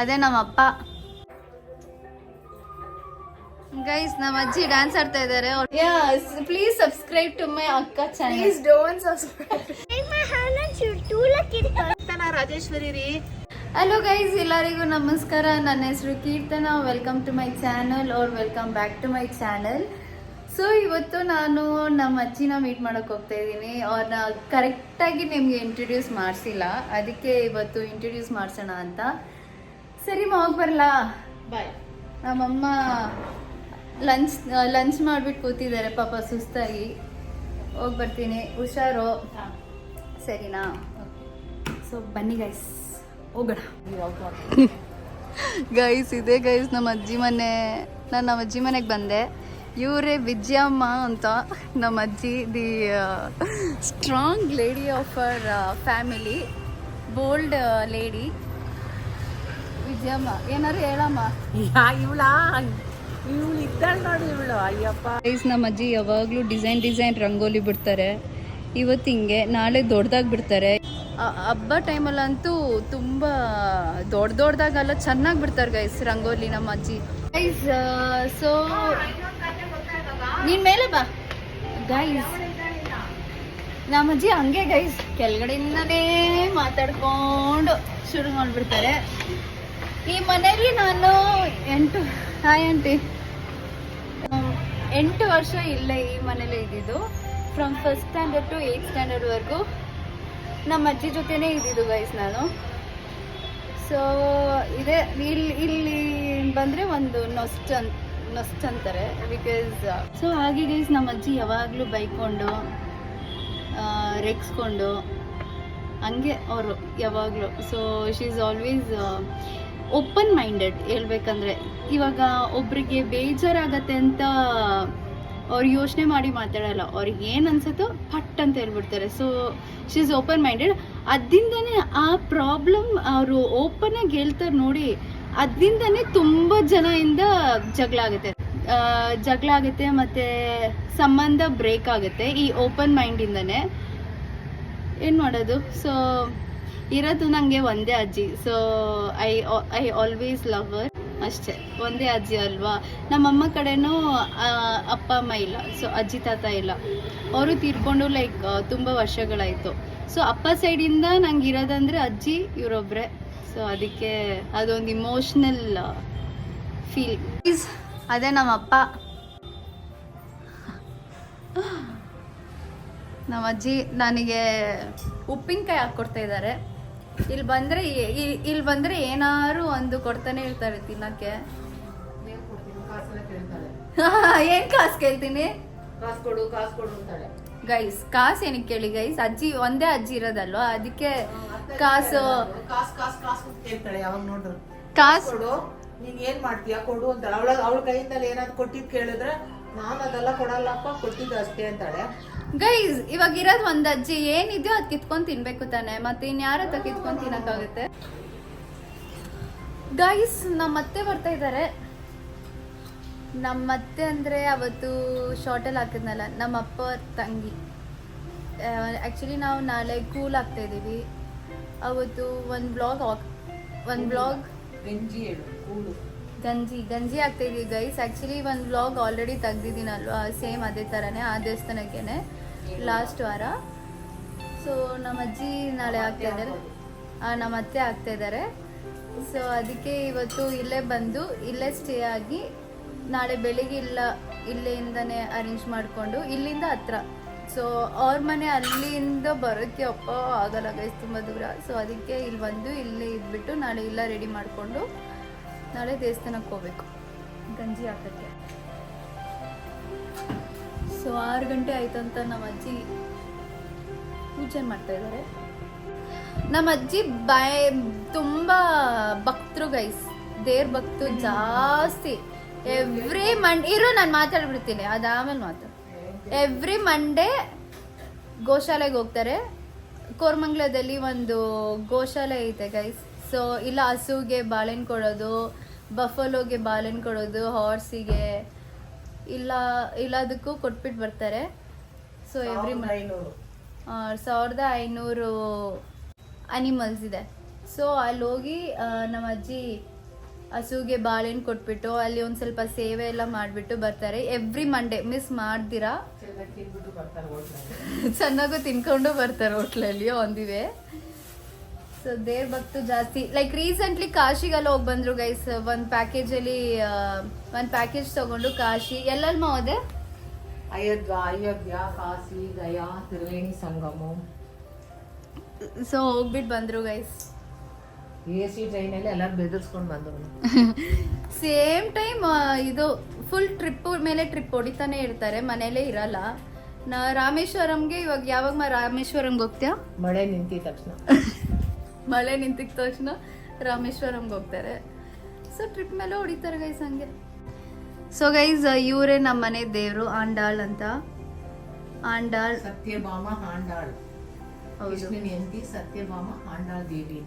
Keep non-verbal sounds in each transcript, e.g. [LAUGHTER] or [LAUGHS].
ಅದೇ ನಮ್ಮ ಅಪ್ಪ ಗೈಸ್ ನಮ್ಮ ಅಜ್ಜಿ ಡ್ಯಾನ್ಸ್ ಆಡ್ತಾ ಇದ್ದಾರೆ ಪ್ಲೀಸ್ ಸಬ್ಸ್ಕ್ರೈಬ್ ಟು ಮೈ ಅಕ್ಕ channel Please don't subscribe. Rajeshwari ರೀ. ಹಲೋ ಗೈಸ್ ಎಲ್ಲರಿಗೂ ನಮಸ್ಕಾರ. ನನ್ನ ಹೆಸರು Keerthana. Welcome to my channel or welcome back to my channel so ಇವತ್ತು ನಾನು ನಮ್ಮ ಅಜ್ಜಿನ ಮೀಟ್ ಮಾಡೋಕೆ ಹೋಗ್ತಾ ಇದ್ದೀನಿ. ಅವ್ರನ್ನ ಕರೆಕ್ಟಾಗಿ ನಿಮಗೆ ಇಂಟ್ರೊಡ್ಯೂಸ್ ಮಾಡಿಸಿಲ್ಲ. ಅದಕ್ಕೆ ಇವತ್ತು ಇಂಟ್ರೊಡ್ಯೂಸ್ ಮಾಡಿಸೋಣ ಅಂತ. ಸರಿ ಹೋಗಿ ಬರಲಾ? ಬಾಯ್ ನಮ್ಮಮ್ಮ ಲಂಚ್ ಲಂಚ್ ಮಾಡಿಬಿಟ್ಟು ಕೂತಿದ್ದಾರೆ ಪಾಪ ಸುಸ್ತಾಗಿ. ಹೋಗಿ ಬರ್ತೀನಿ. ಹುಷಾರು? ಸರಿನಾ? ಸೊ ಬನ್ನಿ ಗೈಸ್ ಹೋಗೋಣ. ಗೈಸ್ ಇದೆ ಗೈಸ್ ನಮ್ಮ ಅಜ್ಜಿ ಮನೆ. ನಾನು ನಮ್ಮ ಅಜ್ಜಿ ಮನೆಗೆ ಬಂದೆ. ಇವರೇ ವಿಜಯಮ್ಮ ಅಂತ ನಮ್ಮ ಅಜ್ಜಿ the strong lady of our family bold lady Vijayamma ಏನಾರು ಹೇಳಮ್ಮ. ಇವಳ ಇವಳು? ಇದ್ದಾಳ ನೋಡಿ ಇವಳು. ಅಯ್ಯಪ್ಪ. ಗೈಸ್ ನಮ್ಮ ಅಜ್ಜಿ ಯಾವಾಗಲೂ ಡಿಸೈನ್ ಡಿಸೈನ್ ರಂಗೋಲಿ ಬಿಡ್ತಾರೆ. ಇವತ್ತು ಹಿಂಗೆ ನಾಳೆ ದೊಡ್ಡದಾಗಿ ಬಿಡ್ತಾರೆ. ಹಬ್ಬ ಟೈಮಲ್ಲಂತೂ ತುಂಬ ದೊಡ್ಡ ದೊಡ್ಡದಾಗಲ್ಲ ಚೆನ್ನಾಗಿ ಬಿಡ್ತಾರೆ ಗೈಸ್ ರಂಗೋಲಿ ನಮ್ಮ ಅಜ್ಜಿ. ಗೈಸ್ ಸೊ ನೀನ್ ಮೇಲೆ ಬಾ. ಗೈಸ್ ನಮ್ಮ ಅಜ್ಜಿ ಹಂಗೆ ಗೈಸ್ ಕೆಳಗಡೆಯಿಂದನೇ ಮಾತಾಡ್ಕೊಂಡು ಶುರು ಮಾಡ್ಬಿಡ್ತಾರೆ. ಈ ಮನೆಯಲ್ಲಿ ನಾನು ಎಂಟು, ಹಾಯ್ ಆಂಟಿ. ಎಂಟು ವರ್ಷ ಇಲ್ಲೇ ಈ ಮನೇಲಿ ಇದ್ದಿದ್ದು. From first standard to eight ಸ್ಟ್ಯಾಂಡರ್ಡ್ವರೆಗೂ ನಮ್ಮ ಅಜ್ಜಿ ಜೊತೆನೇ ಇದ್ದಿದ್ದು ಗೈಸ್ ನಾನು. ಸೊ ಇದೇ ಇಲ್ಲಿ ಇಲ್ಲಿ ಬಂದರೆ ಒಂದು ನೊಸ್ಟ್ ನೊಸ್ಟ್ ಅಂತಾರೆ ಬಿಕಾಸ್ ಸೊ ಹಾಗೆ ಗೈಸ್ ನಮ್ಮ ಅಜ್ಜಿ ಯಾವಾಗಲೂ ಬೈಕೊಂಡು ರೆಗ್ಸ್ಕೊಂಡು, ಹಂಗೆ ಅವರು ಯಾವಾಗಲೂ. So she is always open minded ಹೇಳ್ಬೇಕಂದ್ರೆ, ಇವಾಗ ಒಬ್ರಿಗೆ ಬೇಜಾರಾಗತ್ತೆ ಅಂತ ಅವ್ರು ಯೋಚನೆ ಮಾಡಿ ಮಾತಾಡಲ್ಲ, ಅವ್ರಿಗೆ ಏನು ಅನ್ಸುತ್ತೋ ಪಟ್ ಅಂತ ಹೇಳ್ಬಿಡ್ತಾರೆ. So she is open minded ಅದರಿಂದನೇ ಆ ಪ್ರಾಬ್ಲಮ್ ಅವರು ಓಪನ್ ಆಗಿ ಹೇಳ್ತಾರೆ ನೋಡಿ, ಅದರಿಂದನೇ ತುಂಬ ಜನದಿಂದ ಜಗಳ ಆಗುತ್ತೆ. ಜಗಳ ಆಗುತ್ತೆ ಮತ್ತೆ ಸಂಬಂಧ ಬ್ರೇಕ್ ಆಗುತ್ತೆ ಈ ಓಪನ್ ಮೈಂಡಿಂದನೇ ಏನು ಮಾಡೋದು? ಸೊ ಇರೋದು ನನಗೆ ಒಂದೇ ಅಜ್ಜಿ. So I I always lover ಅಷ್ಟೇ. ಒಂದೇ ಅಜ್ಜಿ ಅಲ್ವಾ? ನಮ್ಮಮ್ಮ ಕಡೆನೂ ಅಪ್ಪ, ಅಮ್ಮ ಇಲ್ಲ. ಸೊ ಅಜ್ಜಿ, ತಾತ ಇಲ್ಲ. ಅವರು ತೀರ್ಕೊಂಡು ಲೈಕ್ ತುಂಬ ವರ್ಷಗಳಾಯಿತು. ಸೊ ಅಪ್ಪ ಸೈಡಿಂದ ನಂಗೆ ಇರೋದಂದ್ರೆ ಅಜ್ಜಿ ಇವರೊಬ್ಬರೇ ಸೊ ಅದಕ್ಕೆ ಅದೊಂದು ಇಮೋಷ್ನಲ್ ಫೀಲ್ ಅದೇ ನಮ್ಮಪ್ಪ. ನಮ್ಮ ಅಜ್ಜಿ ನನಗೆ ಉಪ್ಪಿನಕಾಯಿ ಹಾಕ್ಕೊಡ್ತಾ ಇದ್ದಾರೆ. ಇಲ್ಲಿ ಬಂದ್ರೆ ಇಲ್ಲಿ ಬಂದ್ರೆ ಏನಾರು ಒಂದು ಕೊಡ್ತಾನೆ ಇರ್ತಾರೆ ತಿನ್ನಕ್ಕೆ. [LAUGHS] ಏನ್ ಕಾಸು ಕೇಳ್ತೀನಿ? ಗೈಸ್ ಕಾಸು ಏನಕ್ಕೆ ಕೇಳಿ ಗೈಸ್? ಅಜ್ಜಿ ಒಂದೇ ಅಜ್ಜಿ ಇರೋದಲ್ವಾ? ಅದಕ್ಕೆ ಕಾಸು ಕಾಸು ನೀನ್ ಏನ್ ಮಾಡ್ತೀಯ? ಕೊಡು ಅಂತ ಅವಳ ಅವಳ ಕೈಯಿಂದಲೇ ಏನಾದ್ರು ಕೊಟ್ಟಿದ್ ಕೇಳಿದ್ರೆ ನಾನು ಅದೆಲ್ಲ ಕೊಡಲ್ಲಪ್ಪ ಕೊಟ್ಟಿದ್ದು ಅಷ್ಟೇ ಅಂತಾಳೆ. ಗೈಸ್ ಇವಾಗ ಇರೋದು ಒಂದ್ ಅಜ್ಜಿ ಏನಿದೆಯೋ ಅದ್ ಕಿತ್ಕೊಂಡ್ ತಿನ್ಬೇಕು ತಾನೆ. ಮತ್ತೆ ಇನ್ಯಾರ ಹತ್ರ ಕಿತ್ಕೊಂಡ್ ತಿನ್ನಕ್ಕಾಗುತ್ತೆ? ಗೈಸ್ ನಮ್ಮ ಅತ್ತೆ ಬರ್ತಾ ಇದ್ದಾರೆ ನಮ್ಮ ಅತ್ತೆ ಅಂದ್ರೆ ಅವತ್ತು ಶಾರ್ಟಲ್ಲಿ ಹಾಕಿದ್ನಲ್ಲ ನಮ್ಮ ಅಪ್ಪ ತಂಗಿ. ಆ್ಯಕ್ಚುಲಿ ನಾವು ನಾಳೆ ಕೂಲ್ ಆಗ್ತಾ ಇದೀವಿ. ಅವತ್ತು ಒಂದು ಬ್ಲಾಗ್ ಒಂದು ಬ್ಲಾಗ್ ಗಂಜಿ ಗಂಜಿ ಗಂಜಿ ಆಗ್ತಾ ಇದೀವಿ ಗೈಸ್ ಆ್ಯಕ್ಚುಲಿ ಒಂದು ಬ್ಲಾಗ್ ಆಲ್ರೆಡಿ ತೆಗ್ದಿದ್ದೀನಲ್ವಾ? ಸೇಮ್ ಅದೇ ಥರನೇ ಆ ದೇವಸ್ಥಾನಕ್ಕೇನೆ. ಲಾಸ್ಟ್ ವಾರ. ಸೊ ನಮ್ಮ ಅಜ್ಜಿ ನಾಳೆ ಆಗ್ತಾ ಇದ್ದಾರೆ. ನಮ್ಮ ಅತ್ತೆ ಆಗ್ತಾ ಇದ್ದಾರೆ. ಸೊ ಅದಕ್ಕೆ ಇವತ್ತು ಇಲ್ಲೇ ಬಂದು, ಇಲ್ಲೇ ಸ್ಟೇ ಆಗಿ ನಾಳೆ ಬೆಳಿಗ್ಗೆ ಇಲ್ಲ, ಇಲ್ಲಿಂದನೇ ಅರೇಂಜ್ ಮಾಡಿಕೊಂಡು, ಇಲ್ಲಿಂದ ಹತ್ರ. ಸೊ ಅವ್ರ ಮನೆ ಅಲ್ಲಿಂದ ಬರೋಕ್ಕೆ ಅಪ್ಪ ಆಗಲ್ಲ ಗೈಸ್ ತುಂಬ ದೂರ. ಸೊ ಅದಕ್ಕೆ ಇಲ್ಲಿ ಬಂದು ಇಲ್ಲೇ ಇದ್ಬಿಟ್ಟು ನಾಳೆ ಇಲ್ಲ ರೆಡಿ ಮಾಡಿಕೊಂಡು ನಾಳೆ ದೇವಸ್ಥಾನಕ್ಕೆ ಹೋಗ್ಬೇಕು. ಗಂಜಿ ಹಾಕಕ್ಕೆ. ಸೊ ಆರು ಗಂಟೆ ಆಯ್ತಂತ ನಮ್ಮ ಅಜ್ಜಿ ಪೂಜೆ ಮಾಡ್ತಾ ಇದ್ದಾರೆ ನಮ್ಮ ಅಜ್ಜಿ ಬಾಯ್ ತುಂಬ ಭಕ್ತರು ಗೈಸ್ ದೇವ್ರ ಭಕ್ತರು ಜಾಸ್ತಿ. ಎವ್ರಿ ಮಂಡ್ ಇರೋ ನಾನು ಮಾತಾಡ್ಬಿಡ್ತೀನಿ ಅದಾಮೇಲೆ ಮಾತು. ಎವ್ರಿ ಮಂಡೇ ಗೋಶಾಲೆಗೆ ಹೋಗ್ತಾರೆ. ಕೋರ್ಮಂಗ್ಲದಲ್ಲಿ ಒಂದು ಗೋಶಾಲೆ ಐತೆ ಗೈಸ್ ಸೊ ಇಲ್ಲ ಹಸುಗೆ ಬಾಳೆಹಣ್ಣು ಕೊಡೋದು, ಬಫಲೋಗೆ ಬಾಳೆಹಣ್ಣು ಕೊಡೋದು ಹಾರ್ಸಿಗೆ ಇಲ್ಲ ಇಲ್ಲದಕ್ಕೂ ಕೊಟ್ಬಿಟ್ಟು ಬರ್ತಾರೆ. ಸೊ ಎವ್ರಿ ಮಂತ್ ಸಾವಿರದ ಐನೂರು. ಅನಿಮಲ್ಸ್ ಇದೆ. ಸೊ ಅಲ್ಲಿ ಹೋಗಿ ನಮ್ಮ ಅಜ್ಜಿ ಹಸುಗೆ ಬಾಳೆಹಣ್ಣು ಕೊಟ್ಬಿಟ್ಟು ಅಲ್ಲಿ ಒಂದು ಸ್ವಲ್ಪ ಸೇವೆ ಎಲ್ಲ ಮಾಡಿಬಿಟ್ಟು ಬರ್ತಾರೆ. Every Monday miss ಮಾಡ್ದಿರಾ? [LAUGHS] ಚೆನ್ನಾಗಿ ತಿನ್ಕೊಂಡು ಬರ್ತಾರೆ ಹೋಟ್ಲಲ್ಲಿ ಒಂದಿವೆ ಸೊ ದೇವ್ರ ಭಕ್ತು ಜಾಸ್ತಿ. ಲೈಕ್ ರೀಸೆಂಟ್ಲಿ ಕಾಶಿಗೆಲ್ಲ ಹೋಗಿ ಬಂದ್ರು ಗೈಸ್ ಒಂದು ಪ್ಯಾಕೇಜಲ್ಲಿ ಒಂದು ಪ್ಯಾಕೇಜ್ ತಗೊಂಡು ಕಾಶಿ. ಎಲ್ಲೆಲ್ಲಿ ಹೋದೆ ಅಯೋಧ್ಯ ಅಯೋಧ್ಯ ಕಾಶಿ ಗಯಾ ತ್ರಿವೇಣಿ ಸಂಗಮ. ಸೊ ಹೋಗ್ಬಿಟ್ಟು ಬಂದ್ರು ಗೈಸ್ ಎ ಸಿ ಟ್ರೈನಲ್ಲಿ ಎಲ್ಲರೂ ಬೆದರ್ಸ್ಕೊಂಡು ಬಂದ್ರು. [LAUGHS] ಸೇಮ್ ಟೈಮ್ ಇದು ಫುಲ್ ಟ್ರಿಪ್ ಮೇಲೆ ಟ್ರಿಪ್ ಹೊಡಿತಾನೆ ಇರ್ತಾರೆ ಮನೇಲೇ ಇರಲ್ಲ. ನಾ ರಾಮೇಶ್ವರಂಗೆ ಇವಾಗ ಯಾವಾಗ ರಾಮೇಶ್ವರಂಗೆ ಹೋಗ್ತೀಯಾ? ಮಳೆ ನಿಂತಿದ ತಕ್ಷಣ. [LAUGHS] ಮಳೆ ನಿಂತಿದ ತಕ್ಷಣ ರಾಮೇಶ್ವರಂಗೆ ಹೋಗ್ತಾರೆ. ಸೊ ಟ್ರಿಪ್ ಮೇಲೆ ಹೊಡಿತಾರೆ ಗೈಸ್ ಹಂಗೆ. ಸೊ ಗೈಸ್ ಇವರೇ ನಮ್ಮ ಮನೆ ದೇವರು ಆಂಡಾಳ್ ಅಂತ. ಆಂಡಾಳ್ ಸತ್ಯಭಾಮ ಆಂಡಾಳ್. ಹೆಂಡತಿ ಸತ್ಯಭಾಮ ಆಂಡಾಳ್ ದೇವಿ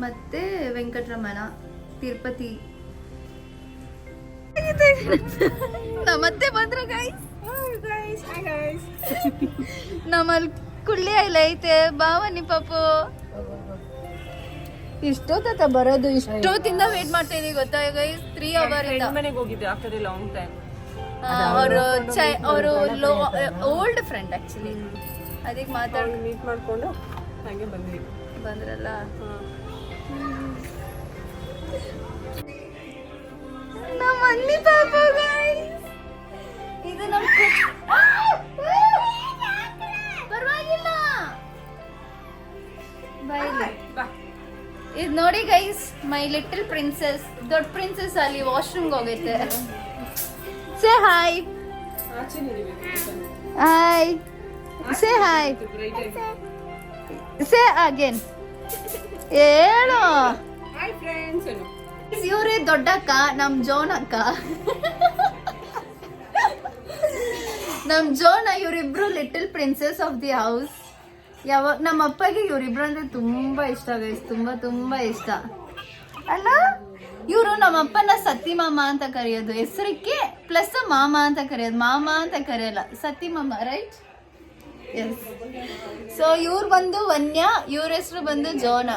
ಮತ್ತೆ ವೆಂಕಟರಮಣ ತಿರುಪತಿ. ನಮ್ಮತ್ತೆ ಬಂದ್ರು ಗೈಸ್ ನಮ್ಮಲ್ಲಿ ಕುಳ್ಳಿ ಐತೆ ಬಾವನಿ ಪಾಪು. ಇಷ್ಟೊತ್ತ ಬರೋದು ಇಷ್ಟೊತ್ತಿಂದ ವೇಟ್ ಮಾಡ್ತಾ ಇದೀವಿ ಗೊತ್ತಾ? ಗೈಸ್ ತ್ರೀ ಅವರ್ ಇಂದ. ಮನೆಗೆ ಹೋಗಿದ್ದೆ ಆಫ್ಟರ್ ಎ ಲಾಂಗ್ ಟೈಮ್ ಅವರು ಅವರು ಓಲ್ಡ್ ಫ್ರೆಂಡ್ ಆಕ್ಚುಲಿ ಅದಕ್ಕೆ ಮಾತಾಡಿ ಮೀಟ್ ಮಾಡ್ಕೊಂಡು ಹಾಗೆ ಬಂದ್ವಿ. ಬಂದ್ರಲ್ಲ? ನಮ್ಮ ಅನ್ನಿ ಪಾಪ ಮೈ ಲಿಟಲ್ ಪ್ರಿನ್ಸೆಸ್ ದೊಡ್ಡ ಪ್ರಿನ್ಸೆಸ್ ಅಲ್ಲಿ ವಾಶ್ರೂಮ್ಗೆ ಹೋಗೈತೆ. Say hi hi say hi say again ಹೇಳು. ಇವ್ರೇ ದೊಡ್ಡಕ್ಕ ನಮ್ ಜೋನ್ ಅಕ್ಕ ನಮ್ ಜೋನ ಇವರಿಬ್ರು little princess of the house ಯಾವ ನಮ್ಮ ಅಪ್ಪಗೆ ಇವರಿಬ್ರು ಅಂದ್ರೆ ತುಂಬಾ ಇಷ್ಟ ಗೈಸ್ ತುಂಬಾ ತುಂಬಾ ಇಷ್ಟ. ಅಲ್ಲ ಇವರು ನಮ್ಮ ಅಪ್ಪನ ಸತ್ತಿ ಮಾಮ ಅಂತ ಕರೆಯೋದು. ಹೆಸರಕ್ಕೆ ಪ್ಲಸ್ ಮಾಮ ಅಂತ ಕರೆಯೋದು. ಮಾಮ ಅಂತ ಕರೆಯಲ್ಲ. ಸತ್ತಿ ಮಾಮ ರೈಟ್ ಎಸ್ ಸೊ ಇವ್ರು ಬಂದು ವನ್ಯ ಇವ್ರ ಹೆಸರು ಬಂದು Jona.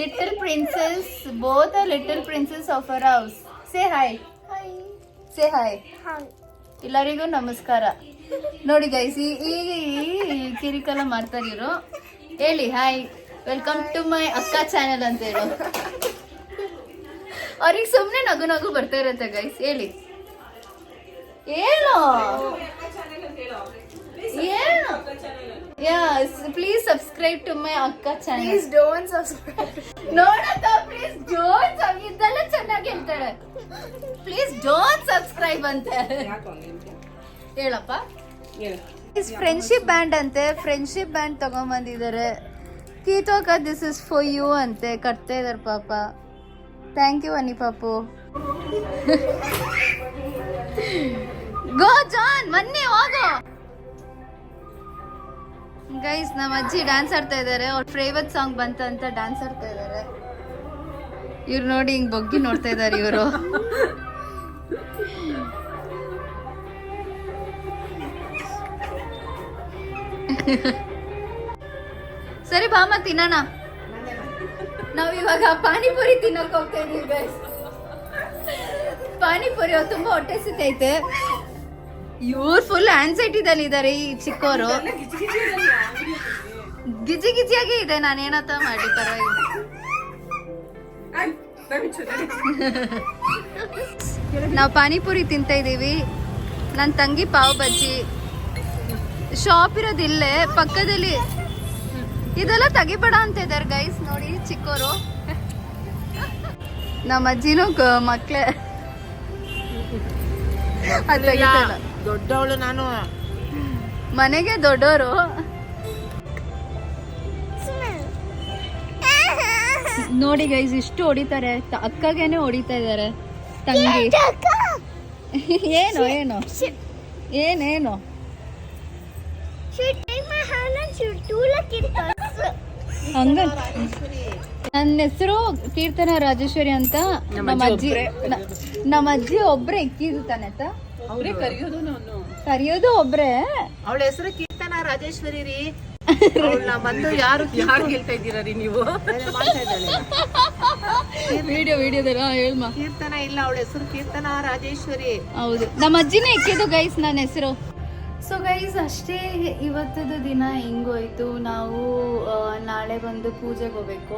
Little princess both little princess of our house say hi say hi ಎಲ್ಲರಿಗೂ ನಮಸ್ಕಾರ. ನೋಡಿ ಗೈಸ್ ಈ ಕಿರಿಕಲ ಮಾಡ್ತಾ ಇರೋ ಹೇಳಿ ಹಾಯ್ ವೆಲ್ಕಮ್ ಟು ಮೈ ಅಕ್ಕ ಚಾನೆಲ್ ಅಂತ ಹೇಳು. ಅವ್ರಿಗೆ ಸುಮ್ಮನೆ ನಗು ನಗು ಬರ್ತಾ ಇರತ್ತೆ ಗೈಸ್ ಹೇಳಿ. ಏನು ಏನು yes please subscribe to my ಅಕ್ಕ ಚಾನಲ್ ಪ್ಲೀಸ್ ಡೋಂಟ್ ಸಬ್ಸ್ಕ್ರೈಬ್ ನೋಡತ್ತ ಪ್ಲೀಸ್ ಡೋಂಟ್ ಇದೆಲ್ಲ ಚೆನ್ನಾಗಿ ಹೇಳ್ತಾಳೆ ಪ್ಲೀಸ್ ಡೋಂಟ್ ಸಬ್ಸ್ಕ್ರೈಬ್ ಅಂತ. ಹೇಳಪ್ಪ. ಫ್ರೆಂಡ್ಶಿಪ್ ಬ್ಯಾಂಡ್ ಅಂತೆ. ಫ್ರೆಂಡ್ಶಿಪ್ ಬ್ಯಾಂಡ್ ತಗೊಂಬಂದಿದ್ದಾರೆ. ಕೀತೋಕ ದಿಸ್ ಇಸ್ ಫಾರ್ ಯು ಅಂತೆ. ಕಟ್ತಾ ಇದಾರೆ ಪಾಪ. ಥ್ಯಾಂಕ್ ಯು ಅನಿ ಪಾಪು ಗೋ ಜಾನ್ ಮೊನ್ನೆ ಹೋಗು. ಗೈಸ್ ನಮ್ಮ ಅಜ್ಜಿ ಡ್ಯಾನ್ಸ್ ಆಡ್ತಾ ಇದ್ದಾರೆ ಅವ್ರ ಫೇವತ್ ಸಾಂಗ್ ಬಂತ ಅಂತ ಡ್ಯಾನ್ಸ್ ಆಡ್ತಾ ಇದ್ದಾರೆ ಇವ್ರು ನೋಡಿ ಹಿಂಗ್ ಬಗ್ಗಿ ನೋಡ್ತಾ ಇದ್ದಾರೆ ಇವರು. ಸರಿ ಬಾಮ ತಿನ್ನೋಣ. ನಾವ್ ಇವಾಗ ಪಾನಿಪುರಿ ತಿನ್ನೋಕೆ ಹೋಗ್ತಾ ಇದೀವಿ ಗೈಸ್ ಪಾನಿಪುರಿ ಅವ್ರು ತುಂಬಾ ಹೊಟ್ಟೆ ಸಿತೈತೆ ಇವ್ರು ಫುಲ್ ಆನ್ಸೈಟಿದಲ್ಲಿ ಇದಾರೆ ಈ ಚಿಕ್ಕವರು ಗಿಜಿ ಗಿಜಿಯಾಗಿ ಇದೆ, ನಾನು ಏನತ್ತ ಮಾಡಿ ಪರವಾಗಿಲ್ಲ. ನಾವು ಪಾನಿಪುರಿ ತಿಂತ ಇದ್ದೀವಿ ನನ್ನ ತಂಗಿ ಪಾವ್ ಬಜ್ಜಿ. ಶಾಪ್ ಇರೋದಿಲ್ಲೇ ಪಕ್ಕದಲ್ಲಿ ಇದೆಲ್ಲ ತೆಗಿಬೇಡ ಅಂತ ಇದಾರೆ ಗೈಸ್ ನೋಡಿ ಚಿಕ್ಕೋರು ನಮ್ಮ ಅಜ್ಜಿನೂ ಮಕ್ಳೇ ದೊಡ್ಡವಳು ನಾನು ಮನೆಗೆ ದೊಡ್ಡವರು ನೋಡಿ ಗೈಸ್ ಇಷ್ಟು ಹೊಡಿತಾರೆ ಅಕ್ಕಗೇನೆ ಹೊಡಿತಾ ಇದ್ದಾರೆ ತಂಗಿ ಏನು ಏನು ಏನೇನು ಹಂಗ? ನನ್ನ ಹೆಸರು ಕೀರ್ತನ ರಾಜೇಶ್ವರಿ ಅಂತ. ನಮ್ಮ ಅಜ್ಜಿ ನಮ್ಮ ಅಜ್ಜಿ ಒಬ್ರೆ ಇಕ್ಕಿದು ತಾನೆ ಅವರೇ ಕರೆಯೋದು ನಾನು. ಕರೆಯೋದು ಒಬ್ರೆ. ಅವಳ ಹೆಸರು ಕೀರ್ತನ ರಾಜೇಶ್ವರಿ ರೀ. [LAUGHS] ಬಂದು ಯಾರು ಯಾರು ಹೇಳ್ತಾ ಇದ್ದೀರಾ ರೀ ನೀವು? [LAUGHS] ವಿಡಿಯೋ ವಿಡಿಯೋದಲ್ಲ ಹೇಳ್ಮಾ ಕೀರ್ತನ ಇಲ್ಲ ಅವಳ ಹೆಸರು ಕೀರ್ತನ ರಾಜೇಶ್ವರಿ. ಹೌದು. ನಮ್ಮ ಅಜ್ಜಿನೇ ಇಕ್ಕಿದ್ದು ಗೈಸ್ ನನ್ನ ಹೆಸರು. ಸೊ ಗೈಸ್ ಅಷ್ಟೇ ಇವತ್ತದ ದಿನ ಹೆಂಗೋಯ್ತು. ನಾವು ನಾಳೆ ಬಂದು ಪೂಜೆಗೆ ಹೋಗ್ಬೇಕು.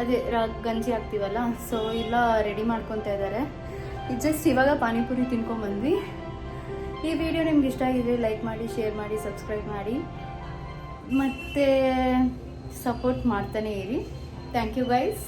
ಅದೇ ರಾ- ಗಂಜಿ ಹಾಕ್ತೀವಲ್ಲ ಸೊ ಇಲ್ಲ ರೆಡಿ ಮಾಡ್ಕೊತಾ ಇದ್ದಾರೆ ಜಸ್ಟ್ ಇವಾಗ ಪಾನಿಪುರಿ ತಿನ್ಕೊಂಬಂದ್ವಿ ಈ ವಿಡಿಯೋ ನಿಮ್ಗೆ ಇಷ್ಟ ಆಗಿದ್ರೆ ಲೈಕ್ ಮಾಡಿ ಶೇರ್ ಮಾಡಿ ಸಬ್ಸ್ಕ್ರೈಬ್ ಮಾಡಿ. ಮತ್ತು ಸಪೋರ್ಟ್ ಮಾಡ್ತಾನೆ ಇರಿ. Thank you guys